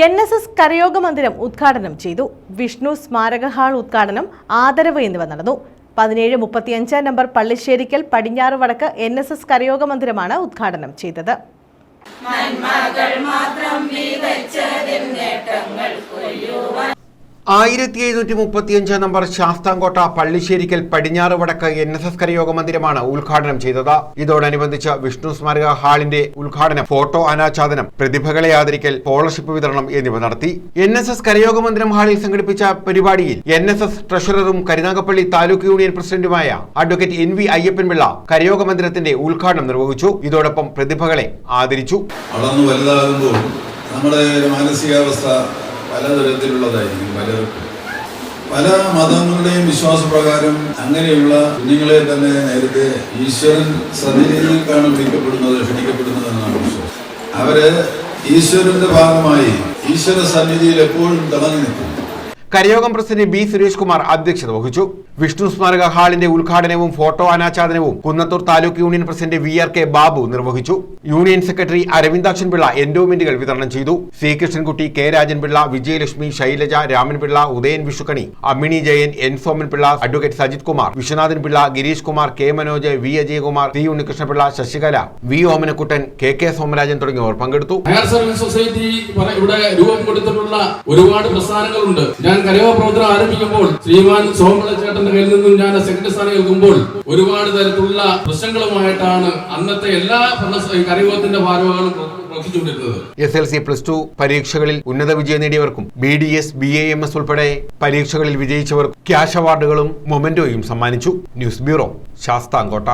N S S കരയോഗ മന്ദിരം ഉദ്ഘാടനം ചെയ്തു. വിഷ്ണു സ്മാരക ഹാൾ ഉദ്ഘാടനം ആദരവ് എന്നിവ നടന്നു. പതിനേഴ് മുപ്പത്തിയഞ്ച് നമ്പർ പള്ളിശ്ശേരിക്കൽ പടിഞ്ഞാറ് വടക്ക് എൻ എസ് എസ് കരയോഗ മന്ദിരമാണ് ഉദ്ഘാടനം ചെയ്തത്. ആയിരത്തി എഴുന്നൂറ്റി മുപ്പത്തിയഞ്ച് നമ്പർ ശാസ്താംകോട്ട പള്ളിശ്ശേരിക്കൽ പടിഞ്ഞാറ് വടക്ക് എൻ എസ് എസ് കരയോഗ മന്ദിരമാണ് ഉദ്ഘാടനം ചെയ്തത്. ഇതോടനുബന്ധിച്ച് വിഷ്ണു സ്മാരക ഹാളിന്റെ ഉദ്ഘാടനം ഫോട്ടോ അനാച്ഛാദനം പ്രതിഭകളെ ആദരിക്കൽ സ്കോളർഷിപ്പ് വിതരണം എന്നിവ നടത്തി. എൻ എസ് എസ് കരയോഗ മന്ദിരം ഹാളിൽ സംഘടിപ്പിച്ച പരിപാടിയിൽ എൻ എസ് എസ് ട്രഷററും കരുനാഗപ്പള്ളി താലൂക്ക് യൂണിയൻ പ്രസിഡന്റുമായ അഡ്വക്കേറ്റ് എൻ വി അയ്യപ്പൻപിള്ള കരയോഗ മന്ദിരത്തിന്റെ ഉദ്ഘാടനം നിർവഹിച്ചു. ഇതോടൊപ്പം പ്രതിഭകളെ ആദരിച്ചു. നമ്മുടെ മാനസികാവസ്ഥ പലതരത്തിലുള്ളതായിരിക്കും പലർക്കും പല മതങ്ങളുടെയും വിശ്വാസപ്രകാരം അങ്ങനെയുള്ള കുഞ്ഞുങ്ങളെ തന്നെ നേരത്തെ ഈശ്വരൻ സന്നിധിയിലേക്കാണ് വിളിക്കപ്പെടുന്നത് ക്ഷണിക്കപ്പെടുന്നത് എന്നാണ് വിശ്വാസം. അവർ ഈശ്വരന്റെ ഭാഗമായി ഈശ്വര സന്നിധിയിൽ എപ്പോഴും തിളങ്ങി നിൽക്കും. കരയോഗം പ്രസിഡന്റ് ബി സുരേഷ് കുമാർ അധ്യക്ഷത വഹിച്ചു. വിഷ്ണു സ്മാരക ഹാളിന്റെ ഉദ്ഘാടനവും photo അനാച്ഛാദനവും Kunnathur taluk union president V R K Babu നിർവഹിച്ചു. യൂണിയൻ സെക്രട്ടറി അരവിന്ദാക്ഷൻ പിള്ള എൻഡോമെന്റുകൾ വിതരണം ചെയ്തു. C Krishnankutty K Rajanpillai Vijayalakshmi Shailaja Ramanpillai Udayan Vishukkani Ammini Jayan N Soman Pillai advocate Sajith Kumar Viswanathan Pillai Girish Kumar K Manoj V Ajayakumar T Unnikrishnapillai Sasikala V Omanakuttan K K Somarajan തുടങ്ങിയവർ പങ്കെടുത്തു. Society ഇവിടെ ഒരുപാട് പ്രസ്ഥാനങ്ങളുണ്ട്. ഞാൻ കരയോഗ പ്രവർത്തനം ആരംഭിക്കുമ്പോൾ ശ്രീമാൻ സോമള ചേട്ടന്റെ കയ്യിൽ നിന്നും ഞാൻ സെക്രട്ടറി സ്ഥാനം നൽകുമ്പോൾ ഒരുപാട് തരത്തിലുള്ള പ്രശ്നങ്ങളുമായിട്ടാണ് അന്നത്തെ എല്ലാ കരയോഗത്തിന്റെ ഭാരവാഹികളും S L C plus two പരീക്ഷകളിൽ ഉന്നത വിജയം നേടിയവർക്കും B D S B A M S ഉൾപ്പെടെ പരീക്ഷകളിൽ വിജയിച്ചവർക്കും ക്യാഷ് അവാർഡുകളും മൊമെന്റോയും സമ്മാനിച്ചു. News bureau Sasthamkotta.